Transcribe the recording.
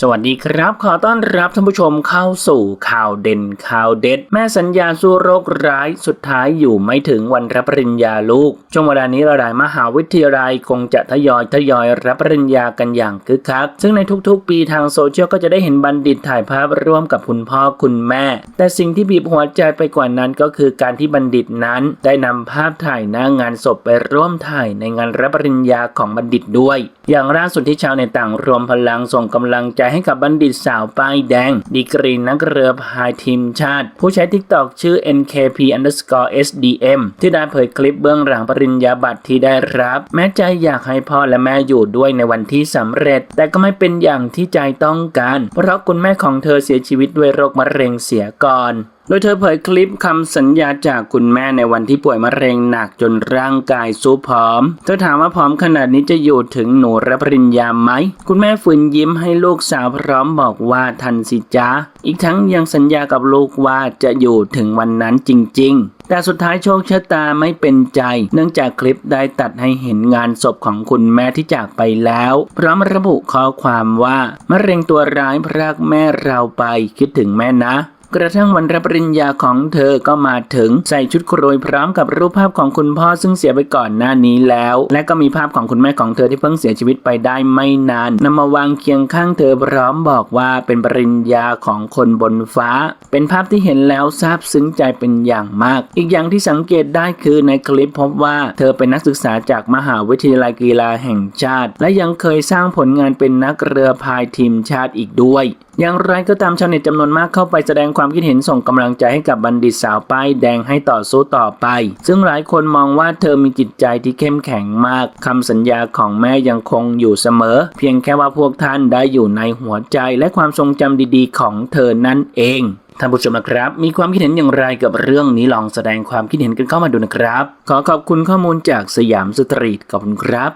สวัสดีครับ ขอต้อนรับท่านผู้ชมเข้าสู่ข่าวเด่นข่าวเด็ด แม่สัญญาสู้โรคร้ายสุดท้ายอยู่ไม่ถึงวันรับปริญญาลูกช่วงเวลานี้หลายมหาวิทยาลัยคงจะทยอยทยอยรับปริญญากันอย่างคึกคัก ซึ่งในทุกๆ ปีทางโซเชียลก็จะได้เห็นบัณฑิตถ่ายภาพร่วมกับคุณพ่อคุณแม่ แต่สิ่งที่บีบหัวใจไปกว่านั้นก็คือการที่บัณฑิตนั้น ได้นำภาพถ่ายหน้างานศพไปร่วมถ่ายในงานรับปริญญาของบัณฑิตด้วย อย่างล่าสุดที่ชาวในต่างรวมพลังส่งกำลังใจให้กับบัณฑิตสาวป้ายแดง ดีกรีนักเรือพายทีมชาติ ผู้ใช้ TikTok ชื่อ nkp underscore sdm ที่ได้เผยคลิปเบื้องหลังปริญญาบัตรที่ได้รับ แม้ใจอยากให้พ่อและแม่อยู่ด้วยในวันที่สำเร็จ แต่ก็ไม่เป็นอย่างที่ใจต้องการ เพราะคุณแม่ของเธอเสียชีวิตด้วยโรคมะเร็งเสียก่อน โดยเธอเผยคลิปคำสัญญาจากคุณแม่ในวันที่ป่วยมะเร็งหนักจนร่างกายซุผอม เธอถามว่าผอมขนาดนี้จะอยู่ถึงหนูรับปริญญาไหม คุณแม่ฝืนยิ้มให้ลูกสาวพร้อมบอกว่าทันสิจ้าอีกทั้งยังสัญญากับลูกว่าจะอยู่ถึงวันนั้นจริง ๆแต่สุดท้ายโชคชะตาไม่เป็นใจ เนื่องจากคลิปได้ตัดให้เห็นงานศพของคุณแม่ที่จากไปแล้ว พร้อมระบุข้อความว่ามะเร็งตัวร้ายพรากแม่เราไปคิดถึงแม่นะ กระทั่งวันรับปริญญาของเธอก็มาถึงใส่ชุดโครยพร้อมกับรูปภาพของคุณพ่อซึ่งเสียไปก่อนหน้านี้แล้ว และก็มีภาพของคุณแม่ของเธอที่เพิ่งเสียชีวิตไปได้ไม่นานนำมาวางเคียงข้างเธอพร้อมบอกว่าเป็นปริญญาของคนบนฟ้า เป็นภาพที่เห็นแล้วซาบซึ้งใจเป็นอย่างมาก อีกอย่างที่สังเกตได้คือในคลิปพบว่าเธอเป็นนักศึกษาจากมหาวิทยาลัยกีฬาแห่งชาติ และยังเคยสร้างผลงานเป็นนักเรือพายทีมชาติอีกด้วย อย่างไรก็ตามชาวเน็ตจำนวนมากเข้าไปแสดงความคิดเห็นส่งกำลังใจให้กับบัณฑิตสาวป้ายแดงให้ต่อสู้ต่อไป ซึ่งหลายคนมองว่าเธอมีจิตใจที่เข้มแข็งมากคำสัญญาของแม่ยังคงอยู่เสมอ เพียงแค่ว่าพวกท่านได้อยู่ในหัวใจและความทรงจำดีๆ ของเธอนั่นเองท่านผู้ชมนะครับ มีความคิดเห็นอย่างไรกับเรื่องนี้ลองแสดงความคิดเห็นกันเข้ามาดูนะครับ ขอขอบคุณข้อมูลจากสยามสตรีทขอบคุณครับ